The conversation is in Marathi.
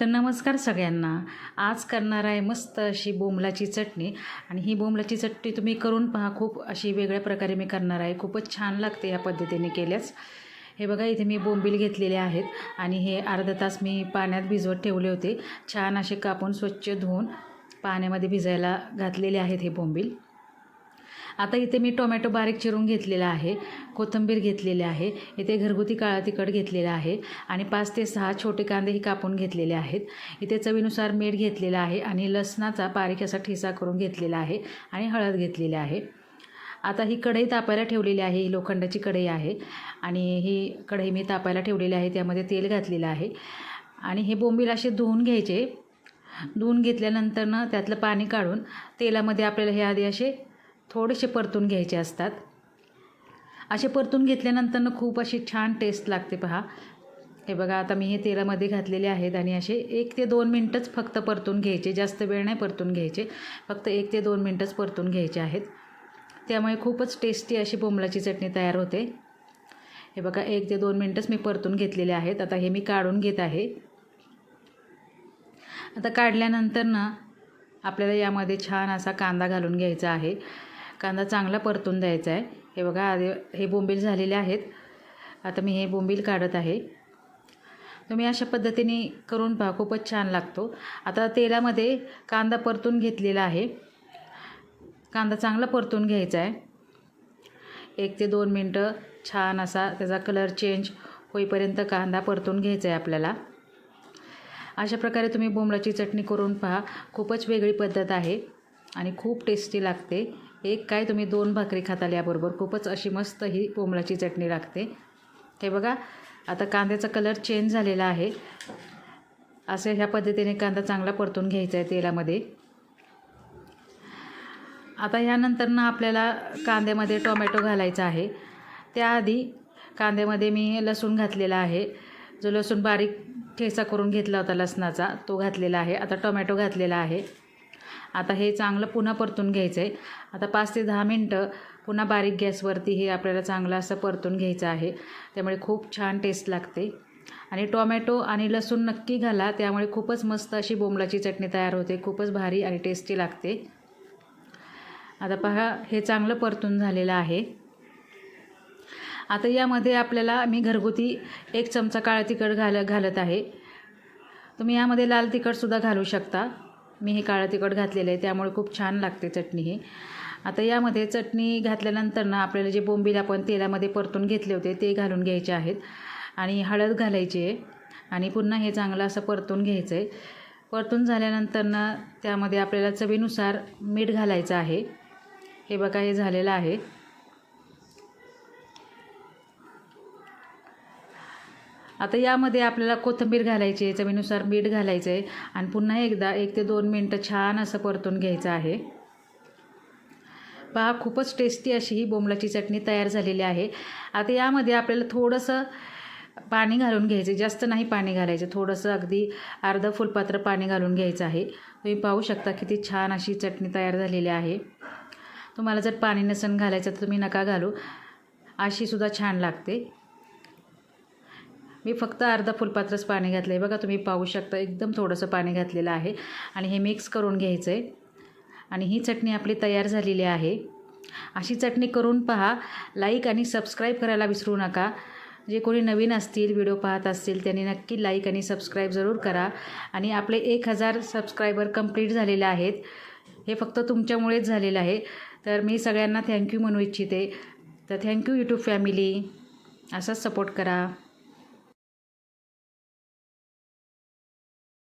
तर नमस्कार सगळ्यांना. आज करणार आहे मस्त अशी बोंबलाची चटणी. आणि ही बोंबलाची चटणी तुम्ही करून पहा खूप अशी वेगळ्या प्रकारे मी करणार आहे. खूपच छान लागते या पद्धतीने केल्यास. हे बघा इथे मी बोंबील घेतलेले आहेत. आणि हे अर्धा तास मी पाण्यात भिजवत ठेवले होते. छान असे कापून स्वच्छ धुवून पाण्यामध्ये भिजायला घातलेले आहेत हे बोंबील. आता इथे मी टोमॅटो बारीक चिरून घेतलेला आहे कोथिंबीर घेतलेली आहे इथे घरगुती काळा तिखट घेतलेलं आहे आणि पाच ते सहा छोटे कांदेही कापून घेतलेले आहेत. इथे चवीनुसार मीठ घेतलेलं आहे आणि लसणाचा बारीक असा ठिसा करून घेतलेला आहे आणि हळद घेतलेली आहे. आता ही कढई तापायला ठेवलेली आहे ही लोखंडाची कढई आहे आणि ही कढई मी तापायला ठेवलेली आहे त्यामध्ये तेल घातलेलं आहे आणि हे बोंबील असे धुवून घ्यायचे. धुवून घेतल्यानंतरनं त्यातलं पाणी काढून तेलामध्ये आपल्याला हे आधी असे थोडेसे परतून घ्यायचे असतात. असे परतून घेतल्यानंतरनं खूप अशी छान टेस्ट लागते पहा. हे बघा आता मी हे तेलामध्ये घातलेले आहेत आणि असे एक ते दोन मिनटंच फक्त परतून घ्यायचे जास्त वेळ नाही परतून घ्यायचे. फक्त एक ते दोन मिनटंच परतून घ्यायचे आहेत. त्यामुळे खूपच टेस्टी अशी बोंबलाची चटणी तयार होते. हे बघा एक ते दोन मिनटंच मी परतून घेतलेले आहेत. आता हे मी काढून घेत आहे. आता काढल्यानंतर ना आपल्याला यामध्ये छान असा कांदा घालून घ्यायचा आहे. कांदा चांगला परतून द्यायचा आहे. हे बघा आधी हे बोंबील झालेले आहेत. आता मी हे बोंबील काढत आहे. तुम्ही अशा पद्धतीने करून पहा खूपच छान लागतो. आता तेलामध्ये कांदा परतून घेतलेला आहे. कांदा चांगला परतून घ्यायचा आहे. एक ते दोन मिनटं छान असा त्याचा कलर चेंज होईपर्यंत कांदा परतून घ्यायचा आहे आपल्याला. अशा प्रकारे तुम्ही बोंबलाची चटणी करून पहा. खूपच वेगळी पद्धत आहे आणि खूप टेस्टी लागते. एक काय तुम्ही दोन भाकरी खाताल याबरोबर. खूपच अशी मस्त ही कोंबळाची चटणी लागते. हे बघा आता कांद्याचा कलर चेंज झालेला आहे. असे ह्या पद्धतीने कांदा चांगला परतून घ्यायचा आहे तेलामध्ये. आता ह्यानंतर ना आपल्याला कांद्यामध्ये टोमॅटो घालायचा आहे. त्याआधी कांद्यामध्ये मी लसूण घातलेला आहे. जो लसूण बारीक ठेचा करून घेतला होता लसणाचा तो घातलेला आहे. आता टोमॅटो घातलेला आहे. आता हे चांगलं पुन्हा परतून घ्यायचं आहे आता पाच ते दहा मिनटं पुन्हा बारीक गॅसवरती हे आपल्याला चांगलं असं परतून घ्यायचं आहे. त्यामुळे खूप छान टेस्ट लागते. आणि टोमॅटो आणि लसूण नक्की घाला त्यामुळे खूपच मस्त अशी बोंबलाची चटणी तयार होते खूपच भारी आणि टेस्टी लागते. आता पहा हे चांगलं परतून झालेलं आहे. आता यामध्ये आपल्याला मी घरगुती एक चमचा काळं तिखट घाल घालत आहे. तुम्ही यामध्ये लाल तिखटसुद्धा घालू शकता. मी हे काळं तिखट घातलेलं आहे त्यामुळे खूप छान लागते चटणी ही. आता यामध्ये चटणी घातल्यानंतर ना आपल्याला जे बोंबील आपण तेलामध्ये परतून घेतले होते ते घालून घ्यायचे आहेत. आणि हळद घालायची आहे. आणि पुन्हा हे चांगलं असं परतून घ्यायचं आहे परतून झाल्यानंतर ना त्यामध्ये आपल्याला चवीनुसार मीठ घालायचं आहे. हे बघा हे झालेलं आहे. आता यामध्ये आपल्याला कोथिंबीर घालायची आहे चवीनुसार मीठ घालायचं आहे आणि पुन्हा एकदा एक ते दोन मिनटं छान असं परतून घ्यायचं आहे. पहा खूपच टेस्टी अशी ही बोंबलाची चटणी तयार झालेली आहे. आता यामध्ये आपल्याला थोडंसं पाणी घालून घ्यायचं जास्त नाही पाणी घालायचं थोडंसं अगदी अर्धं फुलपात्र पाणी घालून घ्यायचं आहे. तुम्ही पाहू शकता किती छान अशी चटणी तयार झालेली आहे. तुम्हाला जर पाणी नसन घालायचं तर तुम्ही नका घालू अशीसुद्धा छान लागते. मी फक्त अर्धा फुलपात्रच पाणी घातलं आहे बघा तुम्ही पाहू शकता एकदम थोडंसं पाणी घातलेलं आहे. आणि हे मिक्स करून घ्यायचं आहे आणि ही चटणी आपली तयार झालेली आहे. अशी चटणी करून पहा. लाईक आणि सबस्क्राईब करायला विसरू नका. जे कोणी नवीन असतील व्हिडिओ पाहत असतील त्यांनी नक्की लाईक आणि सबस्क्राईब जरूर करा. आणि आपले एक हजार सबस्क्रायबर कंप्लीट झालेले आहेत. हे फक्त तुमच्यामुळेच झालेलं आहे. तर मी सगळ्यांना थँक्यू म्हणू इच्छिते. तर थँक्यू यूट्यूब फॅमिली असाच सपोर्ट करा.